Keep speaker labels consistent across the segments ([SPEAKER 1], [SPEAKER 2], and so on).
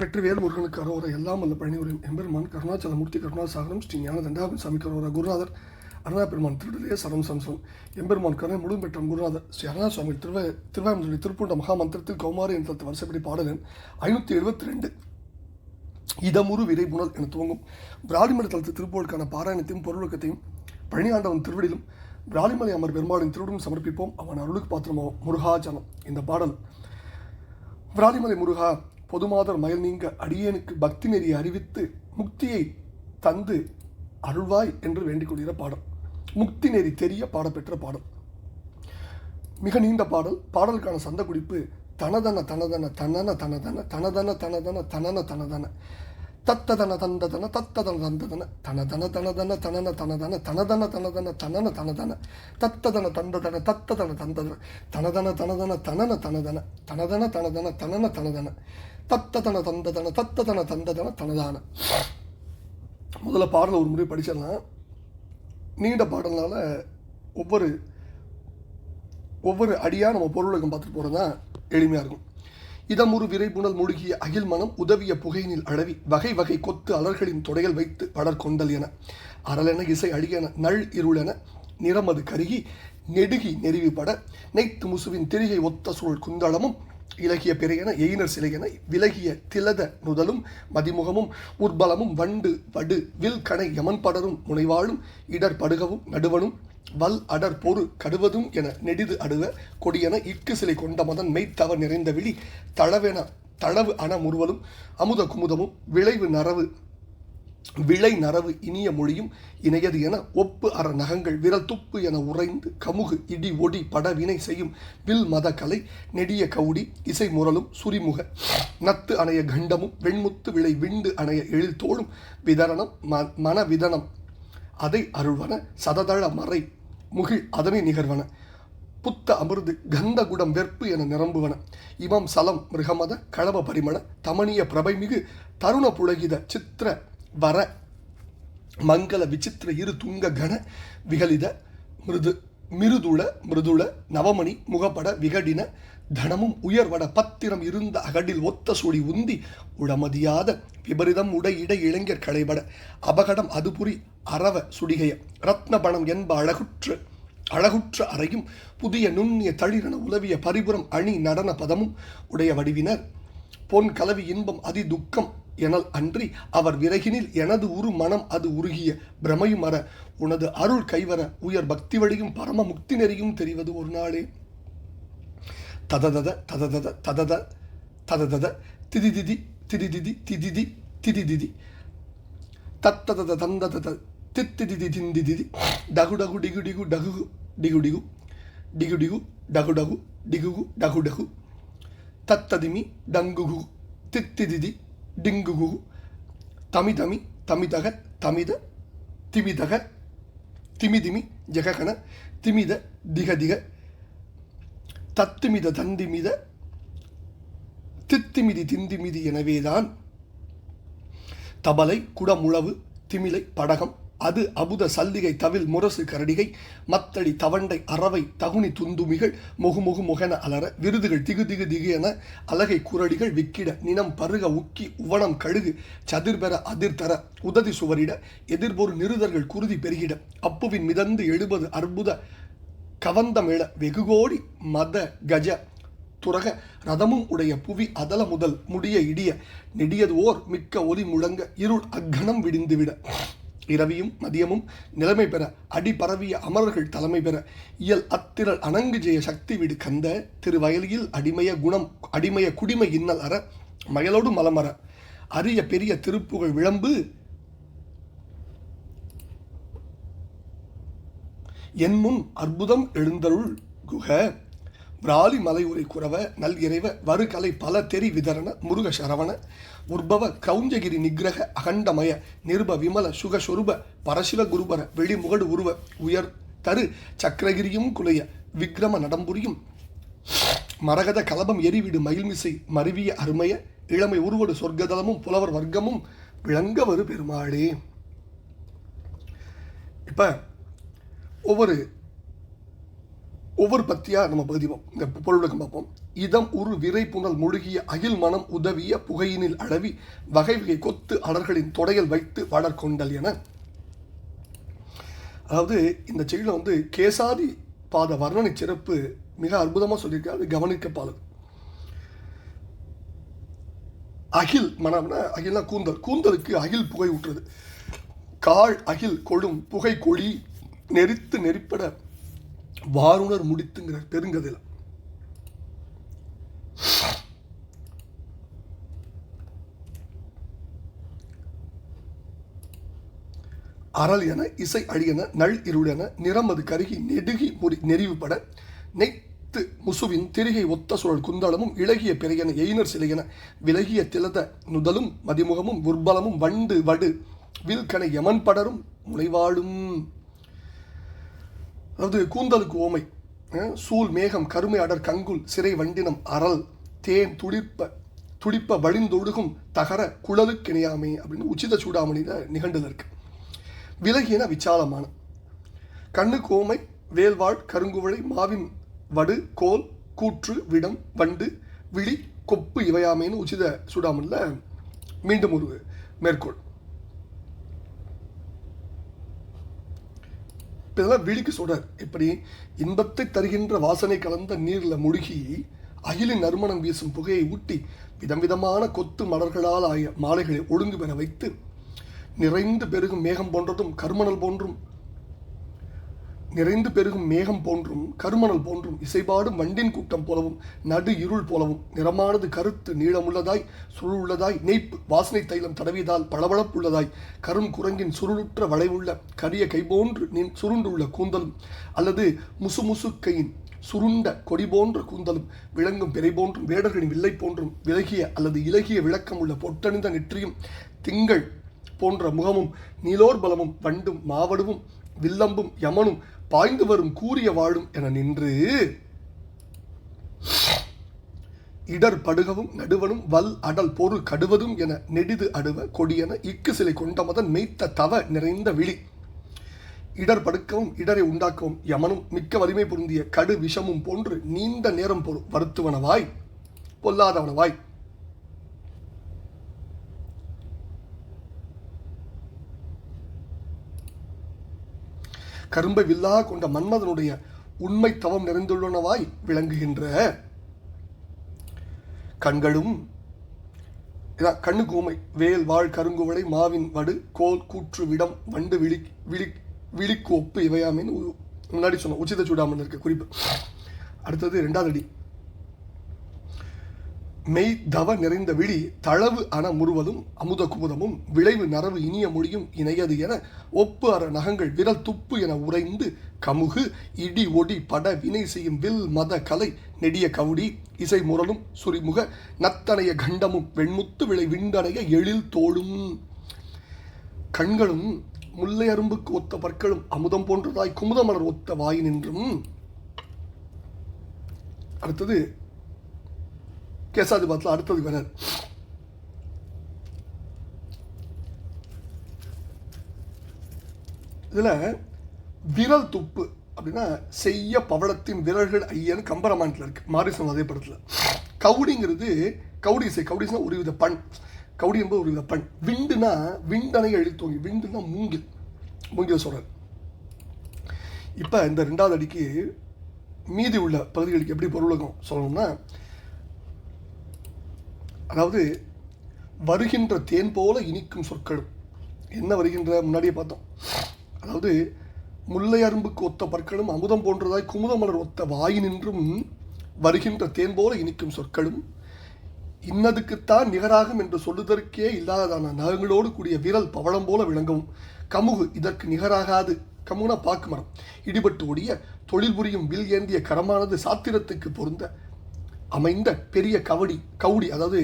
[SPEAKER 1] வெற்றிவேல் முருகனுக்கு கரோர எல்லாம் அல்ல பழனியுரையும் எம்பெருமான் கருணாச்சல மூர்த்தி கருணாசாகரம் ஸ்ரீ ஞான தண்டாபன் சாமி கரோர குருநாதர் அருணா பெருமான் திருடலே சரம் சம்சம் எம்பெருமான் கருணை முழு பெற்றம் குருநாதர். ஸ்ரீ அருணா சுவாமி திருவ திருவாயமுதலி திருப்பூண்ட மகாமந்திரத்தில் கௌமாரி என்ற வருஷப்படி பாடலன் ஐநூற்றி எழுபத்தி ரெண்டு இதமுறு விரை புனல் என துவங்கும். பிராலிமலை தளத்து திருப்பூருக்கான பாராயணத்தையும் பொருளுக்கத்தையும் பழனி ஆண்டவன் திருவடியிலும் பிராலிமலை அமர் பெருமாளின் திருவிடும் சமர்ப்பிப்போம். அவன் அருளுக்கு பாத்திரமோ முருகாஜனம் இந்த பாடல் விராலிமலை முருகா பொதுமாதர் மயில் நீங்க அடியேனுக்கு பக்தி நெறியை அறிவித்து முக்தியை தந்து அருள்வாய் என்று வேண்டிக் கொள்கிற பாடல். முக்தி நெறி தெரிய பாடப்பெற்ற பாடல். மிக நீண்ட பாடல். பாடலுக்கான சந்த குறிப்பு தனதன தனதன தனன தனதன தனதன தனதன தனன தனதன. தத்ததன தந்ததன தத்ததன தந்ததன. தனதன தனதன தனன தனதன தனதன தனதன தனன தனதன. தத்ததன தந்ததன தத்ததன தந்ததன. தனதன தனதன தனன தனதன தனதன தனதன தனன தனதன. தத்ததன தந்ததன தத்ததன தந்ததன தனதான. முதல்ல பாடலை ஒரு முறை படிச்சிடலாம். நீண்ட பாடல்னால ஒவ்வொரு ஒவ்வொரு அடியாக நம்ம பொருளுக்கும் பார்த்துட்டு போகிறது தான் எளிமையாக இருக்கும். இதமுறு விரைபுணல் மூழ்கிய அகில் மனம் உதவிய புகையினில் அழவி வகை வகை கொத்து அலர்களின் தொடைகள் வைத்து படர் கொண்டல் என. அரளென இசை அழியன நள் இருளென நிறமது கருகி நெடுகி நெறிவுபட நெய்த்து முசுவின் திரிகை ஒத்த சூழ் குந்தளமும் இலகிய பிறையென எயினர் சிலையென விலகிய திலத நுதலும் மதிமுகமும் உர்பலமும் வண்டு வடு வில் கணை யமன் படரும் முனைவாழும் இடர் படுகவும் நடுவனும் வல் அடர் பொறு கடுவதும் என நெடிது அடுவ கொடியென இக்கு சிலை கொண்ட மதன் மெய்த்தவ நிறைந்த விழி தளவென தளவு அண முறுவலும் அமுத குமுதமும் விளைவு நரவு விளை நரவு இனிய மொழியும் இணையது என ஒப்பு அற நகங்கள் விரல் துப்பு என உறைந்து கமுகு இடி ஒடி பட வினை செய்யும் வில் மத கலை நெடிய கவுடி இசை முரலும் சுரிமுக நத்து அணைய கண்டமும் வெண்முத்து விளை விண்டு அணைய எழில் தோளும் விதரணம் ம மனவிதனம் அதை அருள்வன சததள மறை முகிழ் அதனை நிகர்வன புத்த அமிர்து கந்த குடம் வெற்பு என நிரம்புவன இமம் சலம் மிருகமத களவ பரிமள தமணிய பிரபைமிகு தருண புலகித சித்திர வர மங்கள விசித்திர இரு துங்க கண விகலித மிருது மிருதுள மிருதுள நவமணி முகப்பட விகடின தனமும் உயர்வட பத்திரம் இருந்த அகடில் ஒத்த சுடி உந்தி உடமதியாத விபரிதம் உடை இட இளைஞர் களைபட அபகடம் அதுபுரி அரவ சுடிகைய ரத்னபணம் என்ப அழகுற்று அழகுற்ற அறையும் புதிய நுண்ணிய தளிரன உலவிய பரிபுரம் அணி நடன பதமும் உடைய வடிவினர் பொன் கலவி இன்பம் அதி துக்கம் எனல் அன்றி அவர் விறகினில் எனது உரு மனம் அது உருகிய பிரமையும் அற. உனது அருள் கைவர உயர் பக்தி வழியும் பரம முக்தி நெறியும் தெரிவது ஒரு நாளே. தததத தததத ததத தததத திதிதிதி திதிதிதி திதிதி திதிதிதி. தத்ததத தந்ததத தித்திதிதி திந்திதிதி. டகு டகு டிகு டிகு டகு டிகு டிகு. டிகு டிகு டகு டகு டிகுகு டகு டகு. தத்ததிமி டங்குகு. தித்திதிதி டிங்குகு தமிதமி தமிதக தமித திமிதக திமிதிமி ஜெககன திமித திகதிக தத்துமித தந்திமித தித்திமிதி திந்திமிதி எனவேதான் தபலை குடமுழவு திமிலை படகம் அது அபுத சல்லிகை தவில் முரசு கரடிகை மத்தடி தவண்டை அறவை தகுனி துந்துமிகள் முகுமுகு முகென அலற விருதுகள் திகு திகு திகு என அலகை குரடிகள் விக்கிட நினம் பருக உக்கி உவனம் கழுகு சதிர்பெற அதிர்தர உததி சுவரிட எதிர்பொரு நிருதர்கள் குருதி பெருகிட அப்புவின் மிதந்து எழுபது அற்புத கவந்தமிழ வெகுகோடி மத கஜ துரக ரதமும் உடைய புவி அதல முதல் முடிய இடிய நெடியது ஓர் மிக்க ஒலி முழங்க இருள் அக்கணம் விடிந்துவிட. இரவியும் மதியமும் நிலைமை பெற அடி பரவிய அமரர்கள் தலைமை பெற. இயல் அத்திரல் அணங்கு ஜெய சக்தி விடு கந்த. திருவயலியில் அடிமய குணம் அடிமய குடிமை இன்னல் அற மயலோடு மலமர அரிய பெரிய திருப்புகழ் விளம்பு என் முன் அற்புதம் எழுந்தருள் குக. பிராலி மலையுரை குறவ நல் இறைவ வருகலை பல தெரி விதரண முருக சரவண உற்பவ கிரௌஞ்சகிரி நிகிரக அகண்டமய நிருப விமல சுகஸ்வரூப பரசிவ குருபர வெளிமுகடு உருவ உயர் தரு சக்கரகிரியும் குலைய விக்ரம நடம்புரியும் மரகத கலபம் எரிவிடு மகிழ்மிசை மருவிய அருமைய இளமை உருவடு சொர்க்கதலமும் புலவர் வர்க்கமும் விளங்க வரு பெருமாளே. இப்போ ஒவ்வொரு ஒவ்வொரு பத்தியாக நம்ம பதிவோம். இந்த பொருளுக்கு பார்ப்போம். இதம் உரு விரை புனல் முழுகிய அகில் மனம் உதவிய புகையினில் அளவி வகை வகை கொத்து அலர்களின் தொடையில் வைத்து வளர்கொண்டல் என. அதாவது இந்த செயலில் வந்து கேசாதி பாத வர்ணனை சிறப்பு மிக அற்புதமாக சொல்லியிருக்காரு. அது கவனிக்கப்பாளர் அகில் மனம்னா அகில்னா கூந்தல். கூந்தலுக்கு அகில் புகை ஊற்றுறது கால் அகில் கொழும் புகை கொழி நெரித்து நெரிப்பட வாருணர் முடித்துங்கிற பெருங்கதையில். அறல் என இசை அழியன நள் இருளென நிறமது கருகி நெடுகி முறி நெறிவுபட நெய்த்து முசுவின் திரிகை ஒத்த சுழல் குந்தளமும் இளகிய பிறையன எயினர் சிலையென விலகிய திலத நுதலும் மதிமுகமும் உர்பலமும் வண்டு வடு வில்கனை யமன் படரும் முனைவாழும் அதாவது கூந்தலுக்கு ஓமை சூழ் மேகம் கருமை அடர் கங்குல் சிறை வண்டினம் அறல் தேன் துடிப்ப துடிப்ப வழிந்தொழுகும் தகர குழலுக்கிணையாமே அப்படின்னு உச்சித சூடாமணியில் நிகழ்ந்தது இருக்கு. விலகின விசாலமான. கண்ணுக்கு ஓமை வேல்வாள் கருங்குவளை மாவின் வடு கோல் கூற்று விடம் வண்டு விழி கொப்பு இவையாமைன்னு உச்சித சூடாமணியில் மீண்டும் ஒரு மேற்கோள். இப்ப இதெல்லாம் விழிக்கு சொல்றார் இப்படி இன்பத்தை தருகின்ற வாசனை கலந்த நீர்ல முழுகி அகிலின் நறுமணம் வீசும் புகையை ஊட்டி விதம் விதமான கொத்து மலர்களால் ஆய மாலைகளை ஒழுங்கு பெற வைத்து நிறைந்து பெருகும் மேகம் போன்றதும் கருமணல் போன்றும் நிறைந்து பெருகும் மேகம் போன்றும் கருமணல் போன்றும் இசைபாடும் வண்டின் கூட்டம் போலவும் நடு இருள் போலவும் நிறமானது கருத்து நீளமுள்ளதாய் சுருளுள்ளதாய் நெய்ப்பு வாசனை தைலம் தடவியதால் பளபளப்புள்ளதாய் கரும் குரங்கின் சுருளுற்ற வளைவுள்ள கரிய கைபோன்று நின் சுருண்டுள்ள கூந்தலும் அல்லது முசுமுசுக்கையின் சுருண்ட கொடி போன்ற கூந்தலும் விளங்கும் பிறை போன்றும் வேடர்களின் வில்லை போன்றும் விலகிய அல்லது இலகிய விளக்கம் உள்ள பொட்டணிந்த நெற்றியும் திங்கள் போன்ற முகமும் நீலோர்பலமும் வண்டும் மாவடுவும் வில்லம்பும் யமனும் பாய்ந்து வரும் கூறிய வாழும் என நின்று இடர் படுகவும் நடுவனும் வல் அடல் பொருள் கடுவதும் என நெடிது அடுவ கொடியென இக்கு சிலை கொண்டமதன் மெய்த்த தவ நிறைந்த விழி. இடர் படுக்கவும் இடரை உண்டாக்கவும் யமனும் மிக்க வலிமை பொருந்திய கடு விஷமும் போன்று நீண்ட நேரம் பொருள் வருத்துவனவாய் பொல்லாதவனவாய். கரும்பை வில்லாக கொண்ட மன்மதனுடைய உண்மை தவம் நிறைந்துள்ளனவாய் விளங்குகின்ற கண்களும் இதான் கண்ணுக்கு வேல் வாழ் கருங்குவளை மாவின் வடு கோல் கூற்று விடம் வண்டு விழி விழி விழிக்கு ஒப்பு இவையாமின்னு உ- முன்னாடி சொன்னோம் உச்சித சூடாமன் இருக்க குறிப்பு. அடுத்தது ரெண்டாவது அடி. மெய் தவ நிறைந்த விழி தளவு அண முறுவதும் அமுத குமுதமும் விளைவு நரவு இனிய மொழியும் இணையது என ஒப்பு அற நகங்கள் விரல் துப்பு என உறைந்து கமுகு இடி ஒடி பட வினை செய்யும் வில் மத கலை நெடிய கவுடி இசை முரலும் சுரிமுக நத்தனைய கண்டமும் வெண்முத்து விளை விண்டடைய எழில் தோளும். கண்களும் முல்லை அரும்புக்கு ஒத்த பற்களும் அமுதம் போன்றதாய் குமுதமலர் ஒத்த வாயினின்றும் அடுத்தது கேசாதிபாத்தில் அடுத்தது வரார் இதில் விரல் துப்பு அப்படின்னா செய்ய பவளத்தின் விரல்கள் ஐயன் கம்பரமான்ட்டில் இருக்குது மாரிசன் அதே படத்தில். கவுடிங்கிறது கவுடி இசை கவுடிஸ்னா ஒரு வித பண். கவுடி என்பது ஒரு வித பண். விண்டுனா விண்டனை எழுத்தோங்கி விண்டுனா மூங்கில். மூங்கில் சொல்கிறார் இப்போ இந்த ரெண்டாவது அடிக்கு மீதி உள்ள பகுதிகளுக்கு எப்படி பொருளகம் சொல்லணும்னா அதாவது வருகின்ற தேன் போல இனிக்கும் சொற்களும் என்ன வருகின்ற முன்னாடியே பார்த்தோம். அதாவது முல்லை அரும்புக்கு ஒத்த பற்களும் அமுதம் போன்றதாய் குமுதமலர் ஒத்த வாயினின்றும் வருகின்ற தேன் போல இனிக்கும் சொற்களும் இன்னதுக்குத்தான் நிகராகும் என்று சொல்லுதற்கே இல்லாததான நகங்களோடு கூடிய விரல் பவளம் போல விளங்கவும் கமுகு இதற்கு நிகராகாது. கமுனா பாக்கு மரம். இடிபட்டு ஓடிய தொழில் புரியும் வில் ஏந்திய கரமானது சாத்திரத்துக்கு பொருந்த அமைந்த பெரிய கவடி கவுடி அதாவது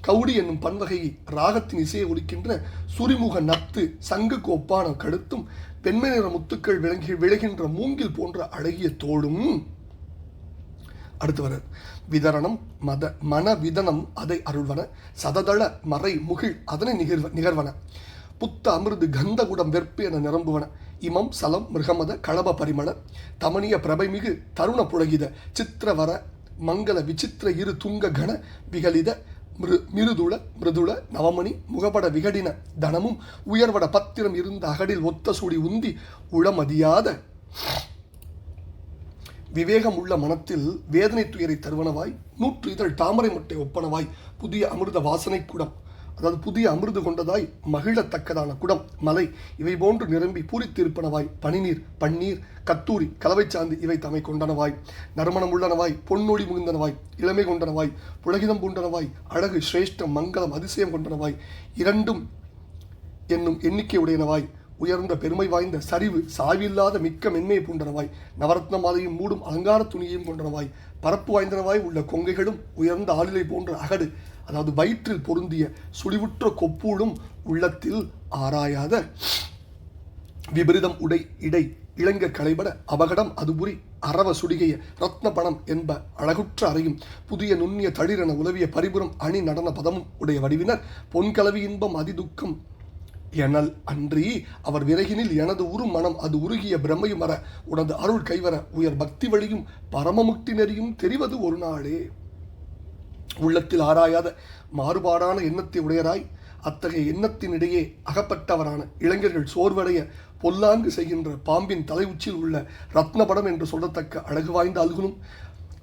[SPEAKER 1] கவுடி என்னும் பன்வகை ராகத்தின் இசையை ஒலிக்கின்ற சுரிமுக நத்து சங்குக்கு ஒப்பான கழுத்தும் பெண்மை நிற முத்துக்கள் விளங்கி விளைகின்ற மூங்கில் போன்ற அழகிய தோடும் அடுத்து வர விதரணம் மத மன விதனம் அதை அருள்வன சததள மறை முகிழ் அதனை நிகழ்வ நிகழ்வன புத்த அமிர்து கந்தகுடம் வெற்பு என நிரம்புவன. இமம் சலம் மிருகமத களப பரிமள தமனிய பிரபைமிகு தருண புழகித சித்திரவர மங்கள விசித்திர இரு துங்க கண விகலித மிரு மிருதுள மிருதுள நவமணி முகபட விகடின தனமும் உயர்வட பத்திரம் இருந்த அகடில் ஒத்த சுடி உந்தி உளமதியாத விவேகம் உள்ள மனத்தில் வேதனை துயரை தருவனவாய் நூற்று இதழ் தாமரை மட்டை ஒப்பனவாய் புதிய அமிர்த வாசனை குடம் அதாவது புதிய அமிர்து கொண்டதாய் மகிழத்தக்கதான குடம் மலை இவை போன்று நிரம்பி பூரித்திருப்பனவாய் பனிநீர் பன்னீர் கத்தூரி கலவை சாந்து இவை தமை கொண்டனவாய் நறுமணம் உள்ளனவாய் பொன்னொழி முகிந்தனவாய் இளமை கொண்டனவாய் புலகிதம் பூண்டனவாய் அழகு சிரேஷ்டம் மங்களம் அதிசயம் கொண்டனவாய் இரண்டும் என்னும் எண்ணிக்கை உடையனவாய் உயர்ந்த பெருமை வாய்ந்த சரிவு சாவில்லாத மிக்க மென்மையை பூண்டனவாய் நவரத்ன மாலையும் மூடும் அலங்கார துணியையும் கொண்டனவாய் பரப்பு வாய்ந்தனவாய் உள்ள கொங்கைகளும் உயர்ந்த ஆளிலை போன்ற அகடு அதாவது வயிற்றில் பொருந்திய சுழிவுற்ற கொப்பூடும் உள்ளத்தில் ஆராயாத விபரீதம் உடை இடை இளங்க களைபட அபகடம் அதுபுரி அரவ சுடிகைய ரத்ன பணம் என்ப அழகுற்ற அறையும் புதிய நுண்ணிய தளிரென உலவிய பரிபுரம் அணி நடன பதமும் உடைய வடிவினர் பொன்கலவி இன்பம் அதிதுக்கம் எனல் அன்றி அவர் விறகினில் எனது உரு மனம் அது உருகிய பிரம்மையும் வர உனது அருள் கைவர உயர் பக்தி வழியும் பரமமுக்தி நெறியும் தெரிவது ஒரு நாளே. உள்ளத்தில் ஆராயாத மாறுபாடான எண்ணத்தை உடையராய் அத்தகைய எண்ணத்தினிடையே அகப்பட்டவரான இளைஞர்கள் சோர்வடைய பொல்லாங்கு செய்கின்ற பாம்பின் தலை உச்சியில் உள்ள ரத்னபடம் என்று சொல்லத்தக்க அழகு வாய்ந்த அல்குலும்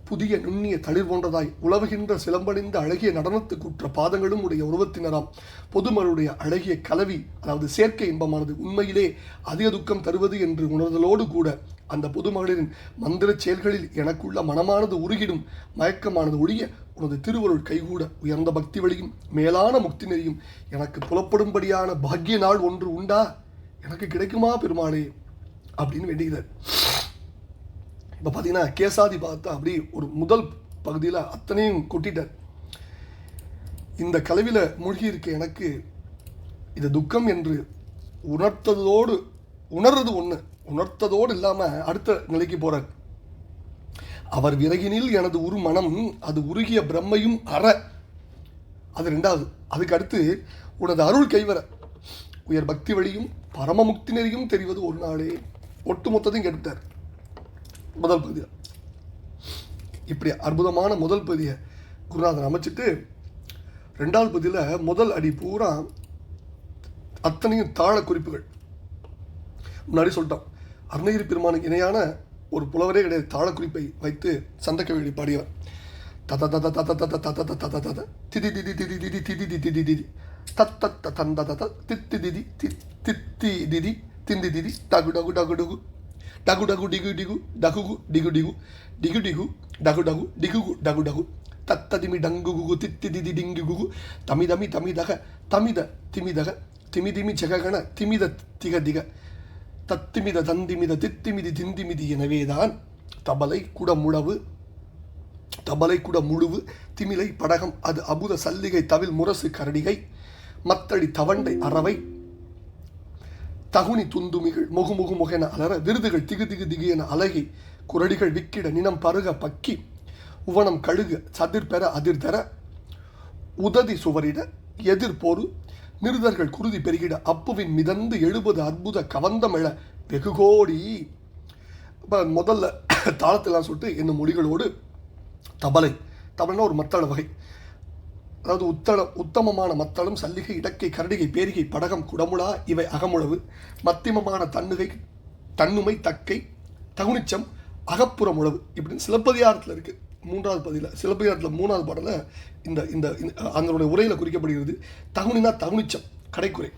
[SPEAKER 1] புதிய நுண்ணிய தளிர் போன்றதாய் உழவுகின்ற சிலம்பணிந்த அழகிய நடனத்துக்குற்ற பாதங்களும் உடைய உருவத்தினராம். பொதுமருடைய அழகிய கலவி அதாவது சேர்க்கை இன்பமானது உண்மையிலே அதிக துக்கம் தருவது என்று உணர்தலோடு கூட அந்த பொதுமகளிரின் மந்திரச் செயல்களில் எனக்குள்ள மனமானது உருகிடும் மயக்கமானது ஒழிய உனது திருவருள் கைகூட உயர்ந்த பக்தி வழியும் மேலான முக்தி நெறியும் எனக்கு புலப்படும்படியான பாக்கிய நாள் ஒன்று உண்டா? எனக்கு கிடைக்குமா பெருமாளே? அப்படின்னு வேண்டுகிறார். இப்போ பார்த்தீங்கன்னா கேசாதி பார்த்தா அப்படி ஒரு முதல் பகுதியில் அத்தனையும் கொட்டிட்டார். இந்த கலவியில் மூழ்கி இருக்க எனக்கு இது துக்கம் என்று உணர்த்ததோடு உணர்றது ஒன்று உணர்த்ததோடு இல்லாமல் அடுத்த நிலைக்கு போகிறார் அவர் விறகினில் எனது உரு மனம் அது உருகிய பிரம்மையும் அற. அது ரெண்டாவது அதுக்கு அடுத்து உனது அருள் கைவர. உயர் பக்தி வழியும் பரமமுக்தி நெறியும் தெரிவது ஒரு நாளே. ஒட்டுமொத்தத்தையும் கேட்டுட்டார் முதல் பகுதியா? இப்படி அற்புதமான முதல் பகுதியை குருநாதன் அமைச்சிட்டு ரெண்டாவது பகுதியில் முதல் அடி பூரா அத்தனையும் தாழ குறிப்புகள் முன்னாடி சொல்லிட்டோம். அருணகிரி பெருமானுக்கு இணையான ஒரு புலவரே கிடையாது தாழ வைத்து சந்தக்கவேடி பாடியவர் தத தத தத தத தத தத தத தத திதி திதி திதி திதி திதி திதி திதி திதி தத் தத் தந்த தத தித்தி திதி தி தித்தி திதி திந்தி திதி டகு டகு டகு டகு டகு டகு டிகு டிகு டகுகு டிகு டிகு டிகு டிகு டகு டகு டிகுகு டகு டகு தத்ததிமி டங்குகு தித்தி திதி டிங்கு குகு தமிதமி தமிதக தமித திமிதக திமிதிமி ஜெககண திமித திக திக தத்திமித தந்திமித தித்திமிதி திந்திமிதி எனவேதான் தபலை குடமுழவு தபலை குட முழுவு திமிலை படகம் அது அபுத சல்லிகை தவில் முரசு கரடிகை மத்தடி தவண்டை அறவை தகுனி துந்துமிகள் முகு முகு முகென அலற விருதுகள் திகு திகு திகு என அழகி குரடிகள் விக்கிட நினம் பருக பக்கி உவனம் கழுக சதிர் பெற அதிர் தர உததி சுவரிட எதிர்போரு நிருதர்கள் குருதி பெருகிட அப்புவின் மிதந்து எழுபது அற்புத கவந்தமிழ வெகுகோடி இப்போ முதல்ல தாளத்தெல்லாம் சொல்லிட்டு என்னும் மொழிகளோடு தபலை. தபலைனா ஒரு மத்தள வகை. அதாவது உத்தள உத்தமமான மத்தளம் சல்லிகை இடக்கை கரடிகை பேரிகை படகம் குடமுழா இவை அகமுழவு. மத்தியமமான தன்னுகை தன்னுமை தக்கை தகுனிச்சம் அகப்புற உழவு இப்படின்னு சிலப்பதிகாரத்தில் இருக்குது மூன்றாவது பதியில் சிலப்பதிகாரத்தில் மூணாவது பாடலில் இந்த இந்த இந்த- அதனுடைய உரையில் குறிக்கப்படுகிறது தகுனினா தகுனிச்சம் கடைக்குறை.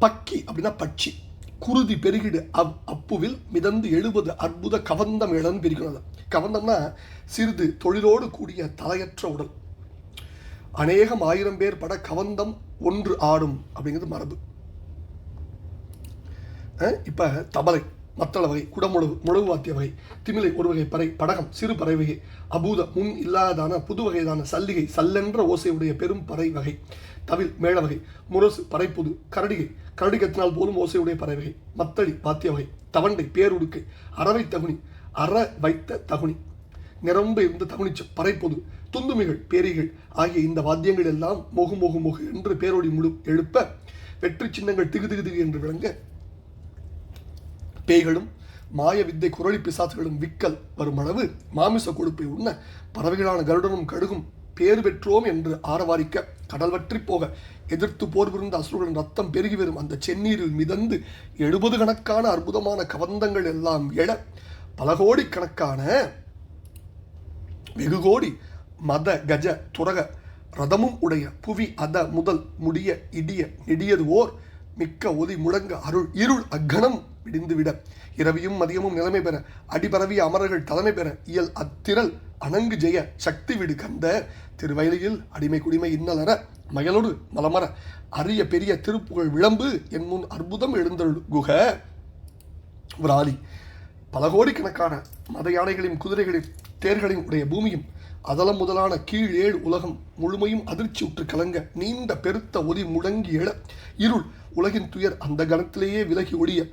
[SPEAKER 1] பக்கி அப்படின்னா பட்சி குருதி பெருகிடு அவ் அப்புவில் மிதந்து எழுபது அற்புத கவந்தம் இழந்து பிரிக்கணும் கவந்தம்னா சிறிது தொழிலோடு கூடிய தலையற்ற உடல். அநேகம் ஆயிரம் பேர் பட கவந்தம் ஒன்று ஆடும் அப்படிங்கிறது மரபு. இப்போ தபலை. மத்தள வகை குடமுழவு முழவு வாத்திய வகை திமிலை ஒரு வகை பறை படகம் சிறு பறை வகை அபூத முன் இல்லாதான புது வகைதான சல்லிகை சல்லென்ற ஓசையுடைய பெரும் பறை வகை. தவில் மேள வகை முரசு பறைப்புது கரடிகை கரடிகத்தினால் போலும் ஓசையுடைய பறை வகை மத்தளி வாத்திய வகை தவண்டை பேருடுக்கை அறவை தகுனி அற வைத்த தகுனி. நிரம்ப இருந்த தகுனிச்சம் பறைப்பொது துந்துமிகள் பேரிகள் ஆகிய இந்த வாத்தியங்கள் எல்லாம் மொகு மொகு மொகு என்று பேரொடி முழு எழுப்ப வெற்றி சின்னங்கள் திகு திகு திகு என்று விளங்க பேய்களும் மாய வித்தை குரளி பிசாசுகளும் விக்கல் வரும் அளவு மாமிச கொழுப்பை உண்ண பறவைகளான கருடனும் கடுகும் பேறு பெற்றோம் என்று ஆரவாரிக்க கடல்வற்றி போக எதிர்த்து போர் புரிந்த அசுரர்களின் ரத்தம் பெருகி வரும் அந்த செந்நீரில் மிதந்து எழுபது கணக்கான அற்புதமான கவந்தங்கள் எல்லாம் எழ பல கோடி கணக்கான வெகு கோடி மத கஜ துரக ரதமும் உடைய புவி அத முதல் முடிய இடிய நெடியது ஓர் மிக்க ஒதி முழங்க அருள் இருள் அக்கணம் விடிந்துவிட இரவியும் மதியமும் நிலைமை பெற. அடிபரவிய அமரர்கள் தலைமை பெற. இயல் அத்திரல் அணங்கு ஜெய சக்தி விடு கந்த. திருவயலியில் அடிமை குடிமை இன்னலற. மயலோடு மலமர. அரிய பெரிய திருப்புகழ் விளம்பு என் முன் அற்புதம் எழுந்தருள் குக. விராலி. பல கோடிக்கணக்கான மத யானைகளின் குதிரைகளின் தேர்களின் உடைய பூமியும் அதலம் முதலான கீழ் ஏழு உலகம் முழுமையும் அதிர்ச்சி உற்று கலங்க நீண்ட பெருத்த ஒலி முழங்கி எழ. இருள் உலகின் துயர் அந்த கணத்திலேயே விலகி ஒழிய.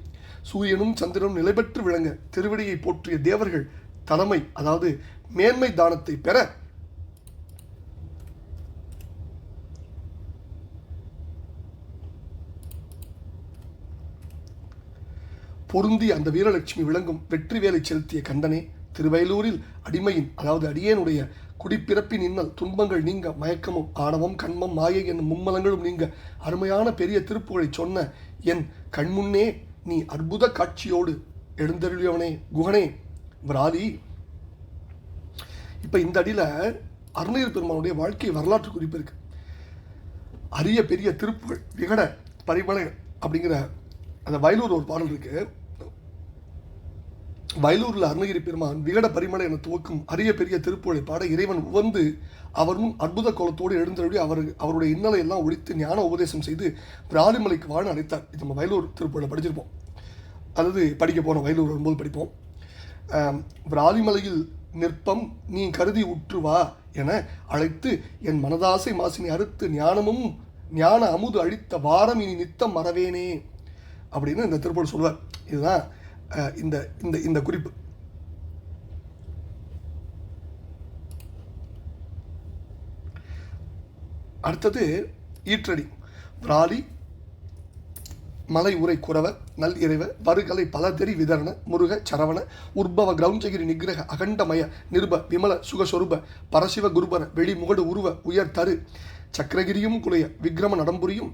[SPEAKER 1] சூரியனும் சந்திரனும் நிலைபெற்று விளங்க திருவடியை போற்றிய தேவர்கள் தலைமை அதாவது மேன்மை தானத்தை பெற பொருந்தி அந்த வீரலட்சுமி விளங்கும் வெற்றி வேலை செலுத்திய கந்தனே திருவயலூரில் அடிமையின் அதாவது அடியேனுடைய குடிப்பிறப்பின் இன்னல் துன்பங்கள் நீங்க மயக்கமும் ஆணவம் கண்மம் மாயை என்னும் மும்மலங்களும் நீங்க. அருமையான பெரிய திருப்புகளை சொன்ன என் கண்முன்னே நீ அற்புத காட்சியோடு எழுந்தருளியவனே குகனே விராலி இப்போ இந்த அடியில் அருணகிரி பெருமானுடைய வாழ்க்கை வரலாற்று குறிப்பு இருக்கு. அரிய பெரிய திருப்புகள் விகட பரிமலை அப்படிங்கிற அந்த வயலூர் ஒரு பாடல் இருக்கு. வயலூரில் அருணகிரி பெருமான் விகட பரிமள என துவக்கும் அரிய பெரிய திருப்புகளை பாட இறைவன் உவந்து அவர் முன் அற்புத கோலத்தோடு எழுந்தருளி அவர் அவருடைய இன்னலை எல்லாம் ஒழித்து ஞான உபதேசம் செய்து பிராலிமலைக்கு வாழ அழைத்தார். இது நம்ம வயலூர் திருப்புகளை படிச்சிருப்போம். அல்லது படிக்க போனோம் வயலூர் வரும்போது படிப்போம். ஆம், விராலிமலையில் நிற்பம் நீ கருதி உற்று வா என அழைத்து என் மனதாசை மாசினி அறுத்து ஞானமும் ஞான அமுது அழித்த வாரம் இனி நித்தம் மறவேனே அப்படின்னு இந்த திருப்பூர் சொல்வார். இதுதான் இந்த இந்த இந்த குறிப்பு. அடுத்தது ஈற்றடி. பிராலி மலை உரை குறவ நல் இறைவ வருகலை பலதெரி விதரண முருக சரவண உற்பவ கிரௌஞ்சகிரி நிகிரக அகண்டமய நிருப விமல சுகஸ்வரூப பரசிவ குருபர வெளிமுகடு உருவ உயர் தரு சக்கரகிரியும் குலைய விக்ரம நடம்புரியும்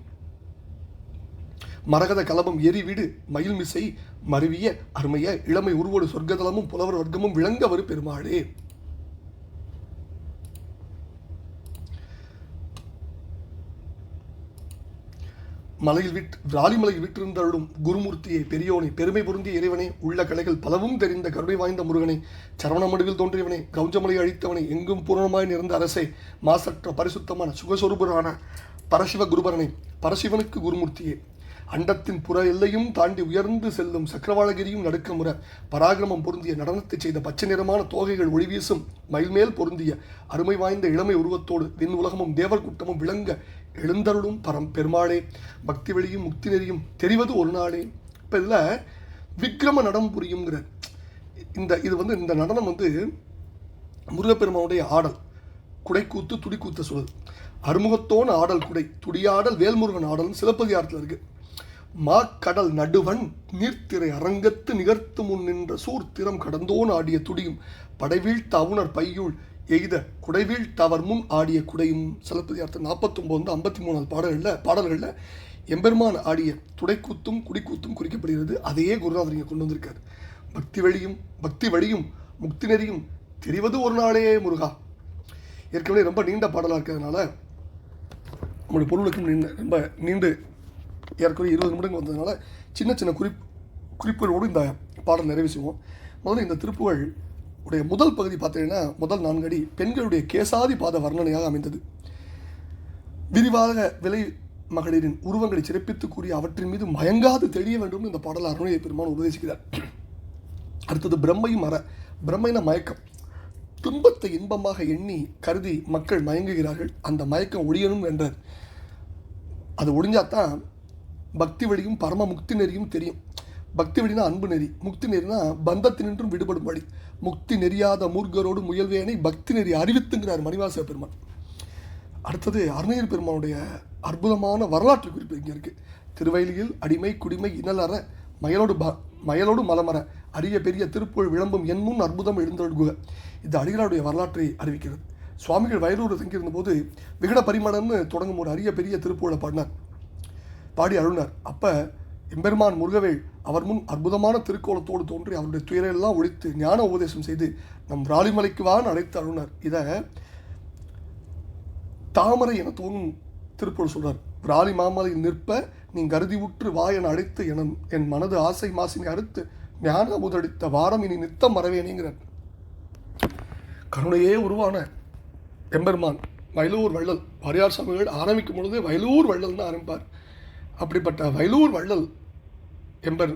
[SPEAKER 1] மரகத கலபம் எரிவிடு மயில்மிசை மருவிய அருமைய இளமை உருவோடு சொர்க்கதலமும் புலவர் வர்க்கமும் விளங்க வரு பெருமாளே. மலையில் விட்டு விராலிமலையில் விட்டிருந்தருளும் குருமூர்த்தியை பெரியோனை பெருமை பொருந்திய இறைவனே உள்ள கலைகள் பலவும் தெரிந்த கருணை வாய்ந்த முருகனை சரவணமடுவில் தோன்றியவனே கௌஜமலை அழித்தவனை எங்கும் பூரணமாய் நிறைந்த அரசே மாசற்ற பரிசுத்தமான சுகஸ்வரூபரான பரசிவ குருபரனை பரசிவனுக்கு குருமூர்த்தியே. அண்டத்தின் புற எல்லையும் தாண்டி உயர்ந்து செல்லும் சக்கரவாளகிரியும் நடுக்கமுற பராக்கிரமம் பொருந்திய நடனத்தை செய்த பச்சை நிறமான தோகைகள் ஒளிவீசும் மயில்மேல் பொருந்திய அருமை வாய்ந்த இளமை உருவத்தோடு விண் உலகமும் தேவர் கூட்டமும் விளங்க எழுந்தருளும் பரம் பெருமாளே. பக்தி வெளியும் முக்தி நெறியும் தெரிவது ஒரு நாளே. இப்போ இதில் விக்ரம நடம் புரியுங்கிற இந்த இது வந்து இந்த நடனம் வந்து முருகப்பெருமானுடைய ஆடல். குடைக்கூத்து துடிக்கூத்த சுழல் அறுமுகத்தோன் ஆடல் குடை துடியாடல் வேல்முருகன் ஆடல்னு சிலப்பதிகாரத்தில் இருக்குது மாக்கடல் நடுவன் நீர்த்திரை அரங்கத்து நிகர்த்து முன் நின்ற சூர்த்திரம் கடந்தோன் ஆடிய துடியும். படைவீழ்த்த அவுணர் பையுள் எய்த குடைவீழ்த்த அவர் முன் ஆடிய குடையும். சிலப்பதிகாரத்தில் நாற்பத்தொம்போது ஐம்பத்தி மூணாவது பாடல்களில் பாடல்களில் எம்பெருமான் ஆடிய துடைக்கூத்தும் குடிக்கூத்தும் குறிக்கப்படுகிறது. அதையே குருநாதர் இங்கே கொண்டு வந்திருக்கார். பக்தி வழியும் பக்தி வழியும் முக்தி நெறியும் தெரிவது ஒரு நாளே முருகா. ஏற்கனவே ரொம்ப நீண்ட பாடலாக இருக்கிறதுனால நம்மளுடைய பொருளுக்கும் நீண்ட ரொம்ப நீண்டு ஏற்கனவே இருபது நிமிடங்கள் வந்ததுனால சின்ன சின்ன குறிப் குறிப்புகளோடு இந்த பாடல் நிறைவு செய்வோம். முதல்ல இந்த திருப்புகழ் உடைய முதல் பகுதி பார்த்தீங்கன்னா முதல் நான்கடி பெண்களுடைய கேசாதி பாத வர்ணனையாக அமைந்தது. விரிவாக விலை மகளிரின் உருவங்களை சிறப்பித்து கூறி அவற்றின் மீது மயங்காது தெரிய வேண்டும் இந்த பாடல் அருணையை பெருமான் உபதேசிக்கிறார். அடுத்தது பிரம்மையும் அற பிரம்மைன மயக்கம். துன்பத்தை இன்பமாக எண்ணி கருதி மக்கள் மயங்குகிறார்கள். அந்த மயக்கம் ஒழியணும் என்றார். அது ஒழிஞ்சாதான் பக்தி வழியும் பரம முக்தி நெறியும் தெரியும். பக்தி வழினா அன்பு நெறி முக்தி நெறினா பந்தத்தினின்றும் விடுபடும் வழி. முக்தி நெறியாத மூர்கரோடு முயல்வேனை பக்தி நெறி அறிவித்துங்கிறார் மணிவாச பெருமான். அடுத்தது அருணகிரி பெருமானுடைய அற்புதமான வரலாற்று குறிப்பு இங்கே இருக்குது திருவயலியில் அடிமை குடிமை இனலற மயலோடு ப மயலோடு மலமர அரிய பெரிய திருப்புகழ் விளம்பும் என் முன் அற்புதம் எழுந்தொழுகுக இது அடிகளாருடைய வரலாற்றை அறிவிக்கிறது. சுவாமிகள் வயலூர் தங்கியிருந்த போது விகட பரிமணம்னு தொடங்கும் ஒரு அரிய பெரிய திருப்புகழை பாடினார் பாடி அழுனார் அப்போ எம்பெருமான் முருகவே அவர் முன் அற்புதமான திருக்கோலத்தோடு தோன்றி அவருடைய துயரெல்லாம் ஒழித்து ஞான உபதேசம் செய்து நம் ராலிமலைக்கு வான் அழைத்து அழுனார் இதை தாமரை என துவங்கும் திருப்பூர் சொல்றார். ராலி மாமலை நிற்ப நீ கருதி உற்று வா என அழைத்து என என் மனது ஆசை மாசினை அறுத்து ஞான முதடித்த வாரம் இனி நித்தம் மறவேனேங்கிறார் கருணையே உருவான எம்பெருமான் வயலூர் வள்ளல். வாரியார் சாமிகள் ஆரம்பிக்கும் பொழுது வயலூர் வள்ளல்னு ஆரம்பிப்பார். அப்படிப்பட்ட வயலூர் வள்ளல் எம்பர்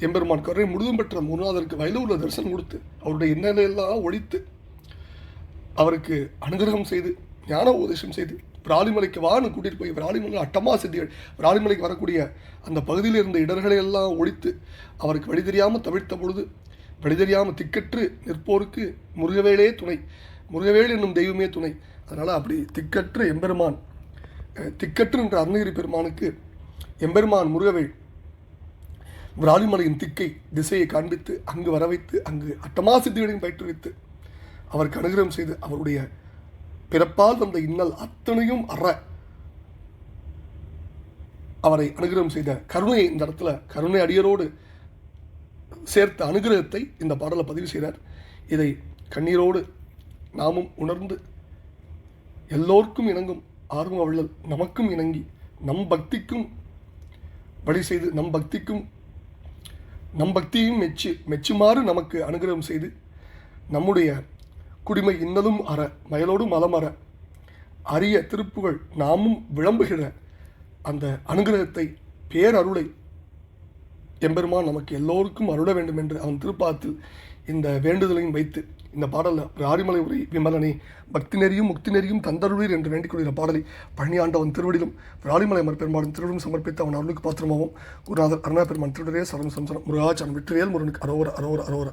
[SPEAKER 1] எம்பெருமான் கருணை முழுதும் பெற்ற முருநாதருக்கு வயலூரில் தரிசனம் கொடுத்து அவருடைய இன்னலையெல்லாம் ஒழித்து அவருக்கு அனுகிரகம் செய்து ஞான உபதேசம் செய்து விராலிமலைக்கு வான்னு கூட்டிகிட்டு போய் விராலிமலை அட்டமா சித்திகள் விராலிமலைக்கு வரக்கூடிய அந்த பகுதியில் இருந்த இடர்களை எல்லாம் ஒழித்து அவருக்கு வழி தெரியாமல் தவிர்த்த பொழுது வழி தெரியாமல் திக்கற்று நிற்போருக்கு முருகவேலே துணை முருகவேல் என்னும் தெய்வமே துணை. அதனால் அப்படி திக்கற்று எம்பெருமான் திக்கற்று என்ற அருணகிரி பெருமானுக்கு எம்பெருமான் முருகவே விராலிமலையின் திக்கை திசையை காண்பித்து அங்கு வர வைத்து அங்கு அட்டமா சித்திகளையும் பயிற்றுவித்து அவருக்கு அனுகிரகம் செய்து அவருடைய பிறப்பால் வந்த இன்னல் அத்தனையும் அற. அவரை அனுகிரகம் செய்த கருணையை இந்த இடத்துல கருணை அடியரோடு சேர்த்த அனுகிரகத்தை இந்த பாடலை பதிவு செய்கிறார். இதை கண்ணீரோடு நாமும் உணர்ந்து எல்லோருக்கும் இணங்கும் ஆர்வம் வள்ளல் நமக்கும் இணங்கி நம் பக்திக்கும் வழி செய்து நம் பக்திக்கும் நம் பக்தியும் மெச்சு மெச்சுமாறு நமக்கு அனுகிரகம் செய்து நம்முடைய குடிமை இன்னதும் அற மயலோடு மலம் அற அரிய திருப்புகள் நாமும் விளம்புகிற அந்த அனுகிரகத்தை பேரருளை எம்பெருமான் நமக்கு எல்லோருக்கும் அருள வேண்டும் என்று அவன் திருப்பாத்தில் இந்த வேண்டுதலையும் வைத்து இந்த பாடலில் ராரிமலை உரை விமலனை பக்தி நெறியும் முக்தி நெறியும் தந்தருளீர் என்று வேண்டிக் கொள்கிற பாடலை பழனியாண்டவன் திருவடியிலும் ராலிமலை அமர் பெருமாளும் திருவிடும் சமர்ப்பித்து அவன் அருளுக்கு பாத்திரமாகவும் குருநாதர் அருணா பெருமான் திருடரே சரணம் சம்சரம் முருகாச்சரம் வெற்றிவேல் முருகனுக்கு அரோர அரோர அரோர.